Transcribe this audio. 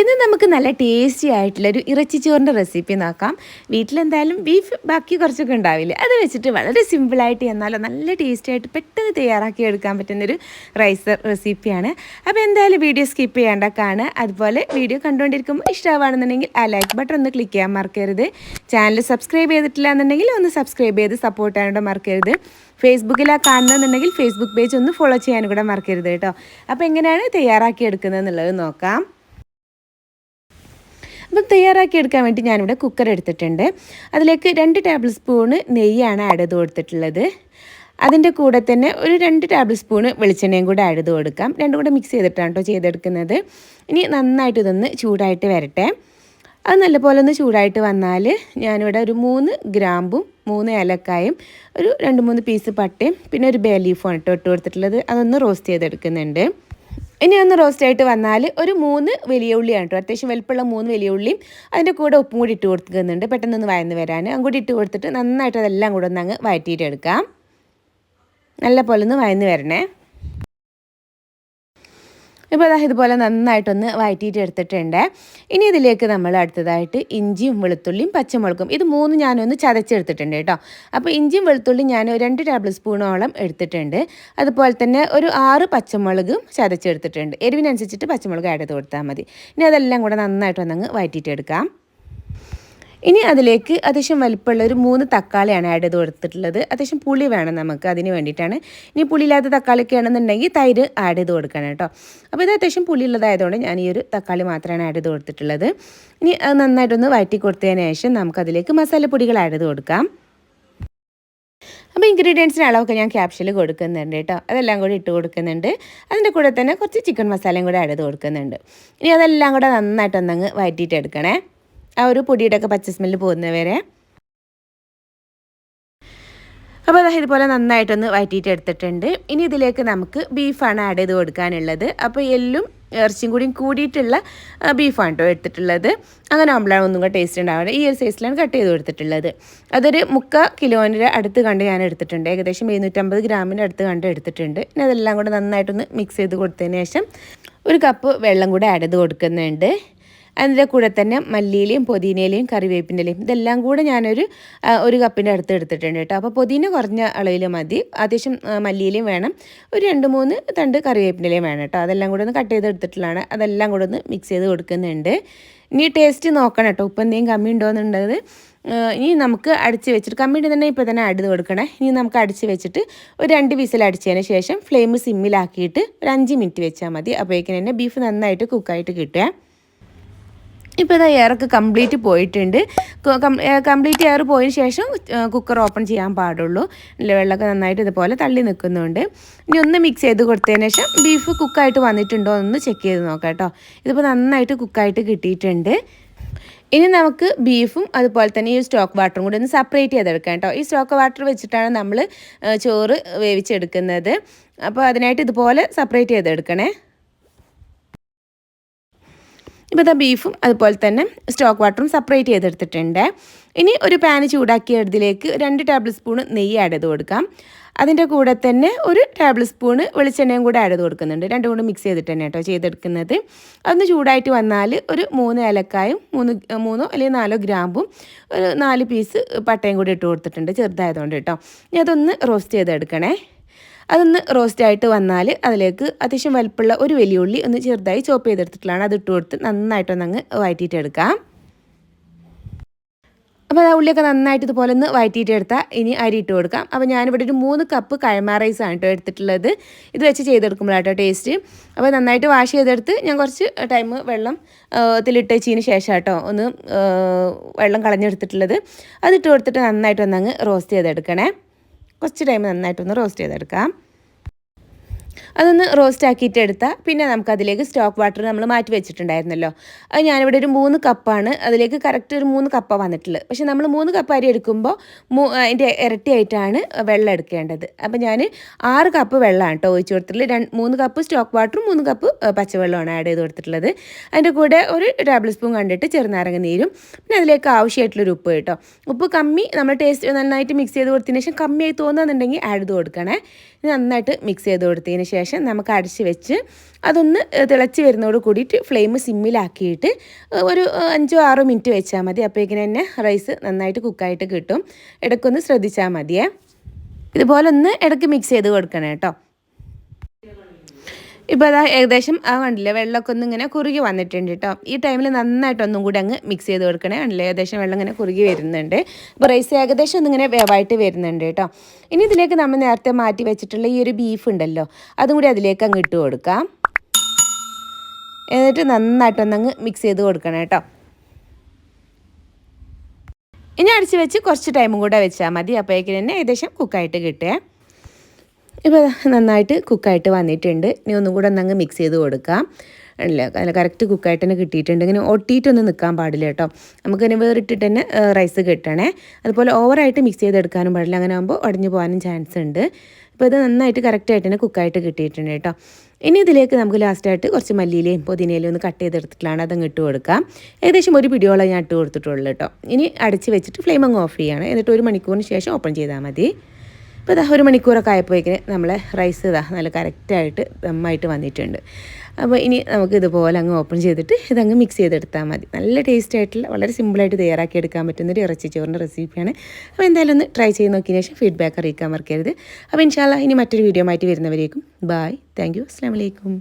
ഇന്ന് നമുക്ക് നല്ല ടേസ്റ്റി ആയിട്ടുള്ളൊരു ഇറച്ചിച്ചോറിന്റെ റെസിപ്പി നോക്കാം. വീട്ടിലെന്തായാലും ബീഫ് ബാക്കി കുറച്ചൊക്കെ ഉണ്ടാവില്ലേ? അത് വെച്ചിട്ട് വളരെ സിമ്പിളായിട്ട് എന്നാലും നല്ല ടേസ്റ്റി ആയിട്ട് പെട്ടെന്ന് തയ്യാറാക്കി എടുക്കാൻ പറ്റുന്നൊരു റൈസ് റെസിപ്പിയാണ് അപ്പോൾ എന്തായാലും വീഡിയോ സ്കിപ്പ് ചെയ്യേണ്ട കാണുക. അതുപോലെ വീഡിയോ കണ്ടുകൊണ്ടിരിക്കുമ്പോൾ ഇഷ്ടമാണെന്നുണ്ടെങ്കിൽ ആ ലൈക്ക് ബട്ടൺ ഒന്ന് ക്ലിക്ക് ചെയ്യാൻ മറക്കരുത്. ചാനൽ സബ്സ്ക്രൈബ് ചെയ്തിട്ടില്ല എന്നുണ്ടെങ്കിൽ ഒന്ന് സബ്സ്ക്രൈബ് ചെയ്ത് സപ്പോർട്ട് ആയതുകൊണ്ട് മറക്കരുത്. ഫേസ്ബുക്കിലാണ് കാണുന്നുണ്ടെങ്കിൽ ഫേസ്ബുക്ക് പേജ് ഒന്ന് ഫോളോ ചെയ്യാനും കൂടെ മറക്കരുത് കേട്ടോ. അപ്പോൾ എങ്ങനെയാണ് തയ്യാറാക്കി എടുക്കുന്നത് എന്നുള്ളത് നോക്കാം. തയ്യാറാക്കി എടുക്കാൻ വേണ്ടി ഞാനിവിടെ കുക്കർ എടുത്തിട്ടുണ്ട്. അതിലേക്ക് രണ്ട് ടേബിൾ സ്പൂണ് നെയ്യാണ് ആഡ് ചെയ്ത് കൊടുത്തിട്ടുള്ളത്. അതിന്റെ കൂടെ തന്നെ ഒരു രണ്ട് ടേബിൾ സ്പൂണ് വെളിച്ചെണ്ണയും കൂടെ ആഡ് ചെയ്ത് കൊടുക്കാം. രണ്ടും കൂടെ മിക്സ് ചെയ്തിട്ടാണ് കേട്ടോ ചെയ്തെടുക്കുന്നത്. ഇനി നന്നായിട്ട് ഇതൊന്ന് ചൂടായിട്ട് വരട്ടെ. അത് നല്ലപോലെ ഒന്ന് ചൂടായിട്ട് വന്നാൽ ഞാനിവിടെ ഒരു മൂന്ന് ഗ്രാമ്പും മൂന്ന് ഏലക്കായും ഒരു രണ്ട് മൂന്ന് പീസ് പട്ടയും പിന്നെ ഒരു ബേ കേട്ടോ ഇട്ട് കൊടുത്തിട്ടുള്ളത്. അതൊന്ന് റോസ്റ്റ് ചെയ്തെടുക്കുന്നുണ്ട്. ഇനി ഒന്ന് റോസ്റ്റ് ആയിട്ട് വന്നാൽ ഒരു മൂന്ന് വലിയ ഉള്ളിയാണ് കേട്ടോ. അത്യാവശ്യം വലുപ്പമുള്ള മൂന്ന് വലിയ ഉള്ളിയും അതിന്റെ കൂടെ ഉപ്പും കൂടി ഇട്ട് കൊടുക്കുന്നുണ്ട്. പെട്ടെന്നൊന്ന് വയന്ന് വരാൻ. അങ്ങോട്ട് ഇട്ട് കൊടുത്തിട്ട് നന്നായിട്ട് അതെല്ലാം കൂടെ ഒന്ന് അങ്ങ് വഴറ്റിയിട്ട് എടുക്കാം. നല്ല പോലെ ഒന്ന് വയന്ന് വരണേ. ഇപ്പോൾ അതാ ഇതുപോലെ നന്നായിട്ടൊന്ന് വഴറ്റിയിട്ട് എടുത്തിട്ടുണ്ട്. ഇനി ഇതിലേക്ക് നമ്മൾ അടുത്തതായിട്ട് ഇഞ്ചിയും വെളുത്തുള്ളിയും പച്ചമുളകും ഇത് മൂന്ന് ഞാനൊന്ന് ചതച്ചെടുത്തിട്ടുണ്ട് കേട്ടോ. അപ്പോൾ ഇഞ്ചിയും വെളുത്തുള്ളിയും ഞാൻ രണ്ട് ടേബിൾ സ്പൂണോളം എടുത്തിട്ടുണ്ട്. അതുപോലെ തന്നെ ഒരു ആറ് പച്ചമുളകും ചതച്ചെടുത്തിട്ടുണ്ട്. എരിവിനനുസരിച്ചിട്ട് പച്ചമുളക് ആഡ് ചെയ്ത് കൊടുത്താൽ മതി. ഇനി അതെല്ലാം കൂടെ നന്നായിട്ടൊന്നങ്ങ് വഴറ്റിയിട്ട് എടുക്കാം. ഇനി അതിലേക്ക് അത്യാവശ്യം വലിപ്പമുള്ള ഒരു മൂന്ന് തക്കാളിയാണ് ആഡ് ചെയ്ത് കൊടുത്തിട്ടുള്ളത്. അത്യാവശ്യം പുളി വേണം നമുക്ക് അതിന് വേണ്ടിയിട്ടാണ്. ഇനി പുളിയില്ലാത്ത തക്കാളിയൊക്കെ ആണെന്നുണ്ടെങ്കിൽ തൈര് ആഡ് ചെയ്ത് കൊടുക്കണം കേട്ടോ. അപ്പോൾ ഇത് അത്യാവശ്യം പുളിയുള്ളതായതുകൊണ്ട് ഞാൻ ഈ ഒരു തക്കാളി മാത്രമാണ് ആഡ് ചെയ്ത് കൊടുത്തിട്ടുള്ളത്. ഇനി അത് നന്നായിട്ടൊന്ന് വഴറ്റി കൊടുത്തതിന് ശേഷം നമുക്ക് നമുക്കതിലേക്ക് മസാലപ്പൊടികൾ ആഡ് ചെയ്ത് കൊടുക്കാം. അപ്പോൾ ഇൻഗ്രീഡിയൻസിന് അളവൊക്കെ ഞാൻ ക്യാപ്ഷനിൽ കൊടുക്കുന്നുണ്ട് കേട്ടോ. അതെല്ലാം കൂടി ഇട്ട് കൊടുക്കുന്നുണ്ട്. അതിന്റെ കൂടെ തന്നെ കുറച്ച് ചിക്കൻ മസാലയും കൂടെ ആഡ് ചെയ്ത് കൊടുക്കുന്നുണ്ട്. ഇനി അതെല്ലാം കൂടെ നന്നായിട്ടൊന്നങ്ങ് വഴറ്റിയിട്ട് എടുക്കണേ ആ ഒരു പൊടിയുടെ ഒക്കെ പച്ച സ്മെല്ല് പോകുന്നവരെ അപ്പോൾ അതായത് ഇതുപോലെ നന്നായിട്ടൊന്ന് വഴറ്റിയിട്ട് എടുത്തിട്ടുണ്ട്. ഇനി ഇതിലേക്ക് നമുക്ക് ബീഫാണ് ആഡ് ചെയ്ത് കൊടുക്കാനുള്ളത്. അപ്പോൾ എല്ലും ഇറച്ചിയും കൂടിയും കൂടിയിട്ടുള്ള ബീഫാണ് കേട്ടോ എടുത്തിട്ടുള്ളത്. അങ്ങനെ ആകുമ്പോഴാണ് ഒന്നും കൂടെ ടേസ്റ്റ് ഉണ്ടാവുക ഈ ഒരു സൈസിലാണ് കട്ട് ചെയ്ത് കൊടുത്തിട്ടുള്ളത്. അതൊരു മുക്ക കിലോന്റെ അടുത്ത് കണ്ട് ഞാൻ എടുത്തിട്ടുണ്ട്. ഏകദേശം എഴുന്നൂറ്റമ്പത് ഗ്രാമിന്റെ അടുത്ത് കണ്ട് എടുത്തിട്ടുണ്ട്. ഇനി അതെല്ലാം കൂടെ നന്നായിട്ടൊന്ന് മിക്സ് ചെയ്ത് കൊടുത്തതിന് ശേഷം ഒരു കപ്പ് വെള്ളം കൂടെ ആഡ് ചെയ്ത് കൊടുക്കുന്നുണ്ട്. അതിന്റെ കൂടെ തന്നെ മല്ലിയിലയും പുതിനയിലയും കറിവേപ്പിന്റെലയും ഇതെല്ലാം കൂടെ ഞാനൊരു ഒരു കപ്പിന്റെ അടുത്ത് എടുത്തിട്ടുണ്ട് കേട്ടോ. അപ്പോൾ പുതിന കുറഞ്ഞ അളവിൽ മതി. അത്യാവശ്യം മല്ലിയിലയും വേണം. ഒരു രണ്ട് മൂന്ന് തണ്ട് കറിവേപ്പിന്റെലയും വേണം കേട്ടോ. അതെല്ലാം കൂടെ ഒന്ന് കട്ട് ചെയ്ത് എടുത്തിട്ടുള്ളതാണ്. അതെല്ലാം കൂടെ ഒന്ന് മിക്സ് ചെയ്ത് കൊടുക്കുന്നുണ്ട്. ഇനി ടേസ്റ്റ് നോക്കണം കേട്ടോ. ഉപ്പ് എന്തെങ്കിലും കമ്മി ഉണ്ടോയെന്നുണ്ടത് ഇനി നമുക്ക് അടിച്ച് വെച്ചിട്ട് കമ്മിയിട്ട് തന്നെ ഇപ്പോൾ തന്നെ അടിത് കൊടുക്കണേ. ഇനി നമുക്ക് അടിച്ച് വെച്ചിട്ട് ഒരു രണ്ട് വിസിൽ അടിച്ചതിന് ശേഷം ഫ്ലെയിം സിമ്മിലാക്കിയിട്ട് ഒരു അഞ്ച് മിനിറ്റ് വെച്ചാൽ മതി. അപ്പോഴേക്കും തന്നെ ബീഫ് നന്നായിട്ട് കുക്കായിട്ട് കിട്ടുക. ഇപ്പോൾ ഇതാ എയറൊക്കെ കംപ്ലീറ്റ് പോയിട്ടുണ്ട്. കംപ്ലീറ്റ് എയർ പോയതിന് ശേഷം കുക്കർ ഓപ്പൺ ചെയ്യാൻ പാടുള്ളൂ. വെള്ളമൊക്കെ നന്നായിട്ട് ഇതുപോലെ തള്ളി നിൽക്കുന്നുണ്ട്. ഇനി ഒന്ന് മിക്സ് ചെയ്ത് കൊടുത്തതിന് ശേഷം ബീഫ് കുക്കായിട്ട് വന്നിട്ടുണ്ടോ എന്ന് ചെക്ക് ചെയ്ത് നോക്കാം കേട്ടോ. ഇതിപ്പോൾ നന്നായിട്ട് കുക്കായിട്ട് കിട്ടിയിട്ടുണ്ട്. ഇനി നമുക്ക് ബീഫും അതുപോലെ തന്നെ ഈ സ്റ്റോക്ക് വാട്ടറും കൂടി ഒന്ന് സെപ്പറേറ്റ് ചെയ്തെടുക്കാം കേട്ടോ. ഈ സ്റ്റോക്ക് വാട്ടർ വെച്ചിട്ടാണ് നമ്മൾ ചോറ് വേവിച്ചെടുക്കുന്നത്. അപ്പോൾ അതിനായിട്ട് ഇതുപോലെ സെപ്പറേറ്റ് ചെയ്തെടുക്കണേ. ഇപ്പോൾ ഇതാ ബീഫും അതുപോലെ തന്നെ സ്റ്റോക്ക് വാട്ടറും സെപ്പറേറ്റ് ചെയ്തെടുത്തിട്ടുണ്ട്. ഇനി ഒരു പാന് ചൂടാക്കിയ ഇടത്തിലേക്ക് രണ്ട് ടേബിൾ സ്പൂൺ നെയ്യ് ആഡ് ചെയ്ത് കൊടുക്കാം. അതിന്റെ കൂടെ തന്നെ ഒരു ടേബിൾ സ്പൂൺ വെളിച്ചെണ്ണയും കൂടെ ആഡ് ചെയ്ത് കൊടുക്കുന്നുണ്ട്. രണ്ടും കൂടെ മിക്സ് ചെയ്തിട്ട് തന്നെ കേട്ടോ ചെയ്തെടുക്കുന്നത്. അതൊന്ന് ചൂടായിട്ട് വന്നാൽ ഒരു മൂന്ന് ഏലക്കായും മൂന്ന് മൂന്നോ അല്ലെങ്കിൽ നാലോ ഗ്രാമ്പും ഒരു നാല് പീസ് പട്ടയും കൂടി ഇട്ട് കൊടുത്തിട്ടുണ്ട് ചെറുതായതുകൊണ്ട് കേട്ടോ. ഇനി അതൊന്ന് റോസ്റ്റ് ചെയ്തെടുക്കണേ. അതൊന്ന് റോസ്റ്റ് ആയിട്ട് വന്നാൽ അതിലേക്ക് അത്യാവശ്യം വലുപ്പമുള്ള ഒരു വലിയുള്ളി ഒന്ന് ചെറുതായി ചോപ്പ് ചെയ്തെടുത്തിട്ടുള്ളതാണ്. അത് ഇട്ട് കൊടുത്ത് നന്നായിട്ടൊന്ന് അങ്ങ് വഴറ്റിയിട്ടെടുക്കാം അപ്പോൾ ആ ഉള്ളിയൊക്കെ നന്നായിട്ട് ഇതുപോലെ ഒന്ന് വഴറ്റിയിട്ടെടുത്താൽ ഇനി അരി ഇട്ട് കൊടുക്കാം. അപ്പോൾ ഞാനിവിടെ ഒരു മൂന്ന് കപ്പ് കഴമ റൈസാണ് കേട്ടോ എടുത്തിട്ടുള്ളത്. ഇത് വെച്ച് ചെയ്തെടുക്കുമ്പോഴാട്ടോ ടേസ്റ്റ് അപ്പോൾ നന്നായിട്ട് വാഷ് ചെയ്തെടുത്ത് ഞാൻ കുറച്ച് ടൈം വെള്ളം ഇതിലിട്ട് വെച്ചതിന് ശേഷം കേട്ടോ ഒന്ന് വെള്ളം കളഞ്ഞെടുത്തിട്ടുള്ളത്. അതിട്ട് കൊടുത്തിട്ട് നന്നായിട്ട് ഒന്നങ്ങ് റോസ്റ്റ് ചെയ്തെടുക്കണേ. കുറച്ച് ടൈം നന്നായിട്ടൊന്ന് റോസ്റ്റ് ചെയ്തെടുക്കാം. അതൊന്ന് റോസ്റ്റ് ആക്കിയിട്ട് എടുത്താൽ പിന്നെ നമുക്ക് അതിലേക്ക് സ്റ്റോക്ക് വാട്ടർ നമ്മൾ മാറ്റി വെച്ചിട്ടുണ്ടായിരുന്നല്ലോ. അത് ഞാനിവിടെ ഒരു മൂന്ന് കപ്പാണ് അതിലേക്ക് കറക്റ്റ് ഒരു മൂന്ന് കപ്പാണ് വന്നിട്ടുള്ളത്. പക്ഷേ നമ്മൾ മൂന്ന് കപ്പ് അരി എടുക്കുമ്പോൾ അതിന്റെ ഇരട്ടിയായിട്ടാണ് വെള്ളം എടുക്കേണ്ടത്. അപ്പോൾ ഞാൻ ആറ് കപ്പ് വെള്ളമാണ് കേട്ടോ ഒഴിച്ച് കൊടുത്തിട്ടുള്ളത്. മൂന്ന് കപ്പ് സ്റ്റോക്ക് വാട്ടറും മൂന്ന് കപ്പ് പച്ചവെള്ളമാണ് ആഡ് ചെയ്ത് കൊടുത്തിട്ടുള്ളത്. അതിന്റെ കൂടെ ഒരു ടേബിൾ സ്പൂൺ കണ്ടിട്ട് ചെറുനാരങ്ങ നീരും പിന്നെ അതിലേക്ക് ആവശ്യമായിട്ടുള്ളൊരു ഉപ്പ് കേട്ടോ. ഉപ്പ് കമ്മി നമ്മൾ ടേസ്റ്റ് നന്നായിട്ട് മിക്സ് ചെയ്ത് കൊടുത്തതിന് ശേഷം കമ്മിയായി തോന്നുന്നുണ്ടെങ്കിൽ ആഡ് ചെയ്ത് കൊടുക്കണേ. നന്നായിട്ട് മിക്സ് ചെയ്ത് കൊടുത്തതിന് ശേഷം നമുക്ക് അടച്ച് വെച്ച് അതൊന്ന് തിളച്ച് വരുന്നതോട് കൂടിയിട്ട് ഫ്ലെയിം സിമ്മിലാക്കിയിട്ട് ഒരു അഞ്ചോ ആറോ മിനിറ്റ് വെച്ചാൽ മതി. അപ്പോഴേക്കിന് തന്നെ റൈസ് നന്നായിട്ട് കുക്കായിട്ട് കിട്ടും. ഇടയ്ക്കൊന്ന് ശ്രദ്ധിച്ചാൽ മതിയേ. ഇതുപോലെ ഒന്ന് ഇടയ്ക്ക് മിക്സ് ചെയ്ത് കൊടുക്കണം കേട്ടോ. ഇപ്പോൾ അതാ ഏകദേശം ആ കണ്ടില്ലേ വെള്ളമൊക്കെ ഒന്ന് ഇങ്ങനെ കുറുകി വന്നിട്ടുണ്ട് കേട്ടോ ഈ ടൈമിൽ നന്നായിട്ട് ഒന്നും കൂടി അങ്ങ് മിക്സ് ചെയ്ത് കൊടുക്കണേ. കണ്ടില്ലേ ഏകദേശം വെള്ളം ഇങ്ങനെ കുറുകി വരുന്നുണ്ട്. അപ്പോൾ റൈസ് ഏകദേശം ഒന്നിങ്ങനെ വേവായിട്ട് വരുന്നുണ്ട് കേട്ടോ ഇനി ഇതിലേക്ക് നമ്മൾ നേരത്തെ മാറ്റി വെച്ചിട്ടുള്ള ഈ ഒരു ബീഫ് ഉണ്ടല്ലോ അതും കൂടി അതിലേക്ക് അങ്ങ് ഇട്ട് കൊടുക്കാം. എന്നിട്ട് നന്നായിട്ടൊന്നങ്ങ് മിക്സ് ചെയ്ത് കൊടുക്കണം കേട്ടോ ഇനി അടിച്ച് വെച്ച് കുറച്ച് ടൈമും കൂടെ വെച്ചാൽ മതി. അപ്പോഴേക്കും തന്നെ ഏകദേശം കുക്കായിട്ട് കിട്ടുക ഇപ്പോൾ നന്നായിട്ട് കുക്കായിട്ട് വന്നിട്ടുണ്ട്. ഇനി ഒന്നും കൂടെ ഒന്നങ്ങ് മിക്സ് ചെയ്ത് കൊടുക്കാം. അല്ല? അല്ല കറക്റ്റ് കുക്കായിട്ട് തന്നെ കിട്ടിയിട്ടുണ്ട്. ഇങ്ങനെ ഒട്ടിയിട്ടൊന്നും നിൽക്കാൻ പാടില്ല കേട്ടോ. നമുക്ക് ഇനി വേറിട്ടിട്ട് തന്നെ റൈസ് കിട്ടണേ. അതുപോലെ ഓവറായിട്ട് മിക്സ് ചെയ്തെടുക്കാനും പാടില്ല. അങ്ങനെ ആകുമ്പോൾ ഉടഞ്ഞു പോകാനും ചാൻസ് ഉണ്ട്. ഇപ്പോൾ ഇത് നന്നായിട്ട് കറക്റ്റായിട്ട് തന്നെ കുക്കായിട്ട് കിട്ടിയിട്ടുണ്ട് കേട്ടോ. ഇനി ഇതിലേക്ക് നമുക്ക് ലാസ്റ്റായിട്ട് കുറച്ച് മല്ലിയിലയും പുതിനയിലയും ഒന്ന് കട്ട് ചെയ്തെടുത്തിട്ടാണ് അതങ്ങ് ഇട്ട് കൊടുക്കാം. ഏകദേശം ഒരു പിടിയോളം ഞാൻ ഇട്ട് കൊടുത്തിട്ടുള്ളൂ കേട്ടോ. ഇനി അടച്ച് വെച്ചിട്ട് ഫ്ലെയിം അങ്ങ് ഓഫ് ചെയ്യാണ്. എന്നിട്ട് ഒരു മണിക്കൂറിന് ശേഷം ഓപ്പൺ ചെയ്താൽ മതി. ഇപ്പോൾ ഇതാ ഒരു മണിക്കൂറൊക്കെ ആയപ്പോഴേക്കിന് നമ്മളെ റൈസ് ഇതാ നല്ല കറക്റ്റായിട്ട് ദമ്മായിട്ട് വന്നിട്ടുണ്ട്. അപ്പോൾ ഇനി നമുക്ക് ഇതുപോലെ അങ്ങ് ഓപ്പൺ ചെയ്തിട്ട് ഇതങ്ങ് മിക്സ് ചെയ്തെടുത്താൽ മതി. നല്ല ടേസ്റ്റ് ആയിട്ടുള്ള വളരെ സിമ്പിളായിട്ട് തയ്യാറാക്കി എടുക്കാൻ പറ്റുന്ന ഒരു ഇറച്ചി ചോറിന്റെ റെസിപ്പിയാണ് അപ്പോൾ എന്തായാലും ഒന്ന് ട്രൈ ചെയ്ത് നോക്കിയതിന് ശേഷം ഫീഡ്ബാക്ക് അറിയിക്കാൻ മറക്കരുത്. അപ്പോൾ ഇൻഷാല്ല ഇനി മറ്റൊരു വീഡിയോ ആയിട്ട് വരുന്നവരേക്കും. ബായ് താങ്ക് യു അസ്സാം വലൈക്കും